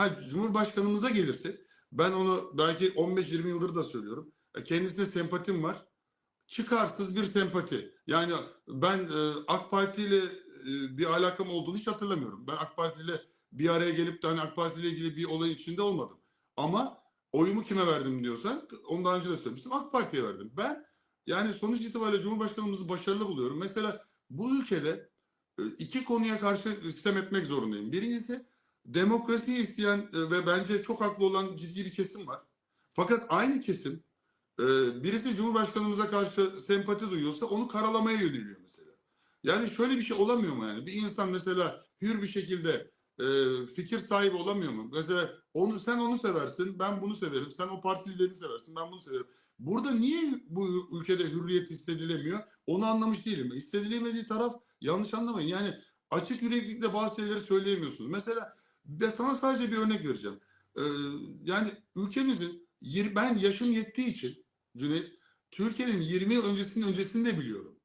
Ha Cumhurbaşkanımıza gelirsek ben onu belki 15-20 yıldır da söylüyorum. E, Kendisine sempatim var. Çıkarsız bir sempati. Yani ben e, AK Parti ile e, bir alakam olduğunu hiç hatırlamıyorum. Ben AK Parti ile bir araya gelip de hani AK Parti ile ilgili bir olayın içinde olmadım. Ama oyumu kime verdim diyorsan onu daha önce de söylemiştim. AK Parti'ye verdim. Ben yani sonuç itibariyle Cumhurbaşkanımızı başarılı buluyorum. Mesela bu ülkede e, iki konuya karşı sistem etmek zorundayım. Birincisi demokrasiyi isteyen e, ve bence çok haklı olan ciddi bir kesim var. Fakat aynı kesim e, birisi Cumhurbaşkanımıza karşı sempati duyuyorsa onu karalamaya yöneliyor mesela. Yani şöyle bir şey olamıyor mu yani? Bir insan mesela hür bir şekilde e, fikir sahibi olamıyor mu? Mesela onu sen onu seversin, ben bunu severim. Sen o parti liderini seversin, ben bunu severim. Burada niye bu ülkede hürriyet hissedilemiyor? Onu anlamış değilim. Hissedilemediği taraf yanlış anlamayın. Yani açık yüreklilikle bazı şeyleri söyleyemiyorsunuz. Mesela ve sana sadece bir örnek vereceğim. Ee, yani ülkemizin ben yaşım yettiği için Cüneyt Türkiye'nin 20 yıl öncesinin öncesini de biliyorum.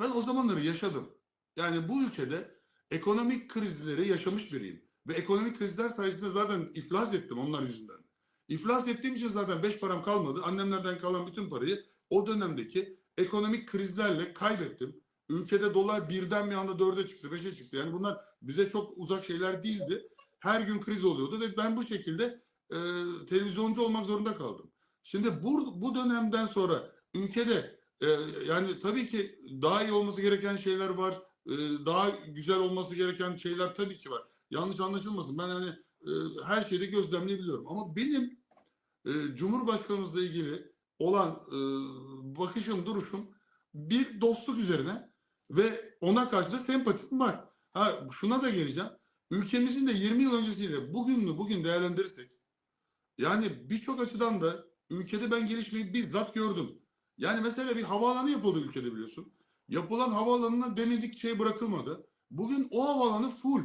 Ben o zamanları yaşadım. Yani bu ülkede ekonomik krizleri yaşamış biriyim. Ve ekonomik krizler sayesinde zaten iflas ettim onlar yüzünden. İflas ettiğim için zaten beş param kalmadı. Annemlerden kalan bütün parayı o dönemdeki ekonomik krizlerle kaybettim. Ülkede dolar birden bir anda dörde çıktı, beşe çıktı. Yani bunlar bize çok uzak şeyler değildi. Her gün kriz oluyordu ve ben bu şekilde e, televizyoncu olmak zorunda kaldım. Şimdi bu, bu dönemden sonra ülkede e, yani tabii ki daha iyi olması gereken şeyler var. E, daha güzel olması gereken şeyler tabii ki var. Yanlış anlaşılmasın. Ben hani e, her şeyde gözlemleyebiliyorum. Ama benim e, Cumhurbaşkanımızla ilgili olan e, bakışım, duruşum bir dostluk üzerine ve ona karşı da sempatim var. Ha şuna da geleceğim. Ülkemizin de 20 yıl öncesiyle bugününü bugün değerlendirirsek yani birçok açıdan da ülkede ben gelişmeyi bizzat gördüm. Yani mesela bir havaalanı yapıldı ülkede biliyorsun. Yapılan havaalanına denedik şey bırakılmadı. Bugün o havaalanı full.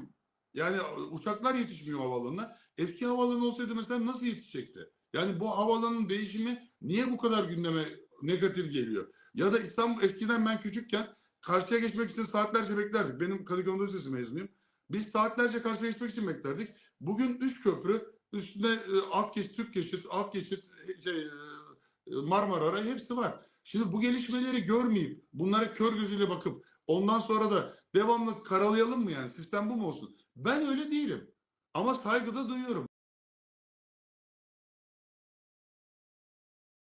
Yani uçaklar yetişmiyor havaalanına. Eski havaalanı olsaydı mesela nasıl yetişecekti? Yani bu havaalanının değişimi niye bu kadar gündeme negatif geliyor? Ya da İstanbul eskiden ben küçükken karşıya geçmek için saatlerce beklerdik. Benim Kadıköy Lisesi mezunuyum. Biz saatlerce karşıya geçmek için beklerdik. Bugün üç köprü üstüne e, alt geçit, Türk geçit, alt geçit, e, şey, e, Marmara hepsi var. Şimdi bu gelişmeleri görmeyip bunlara kör gözüyle bakıp ondan sonra da devamlı karalayalım mı yani sistem bu mu olsun? Ben öyle değilim. Ama saygı da duyuyorum.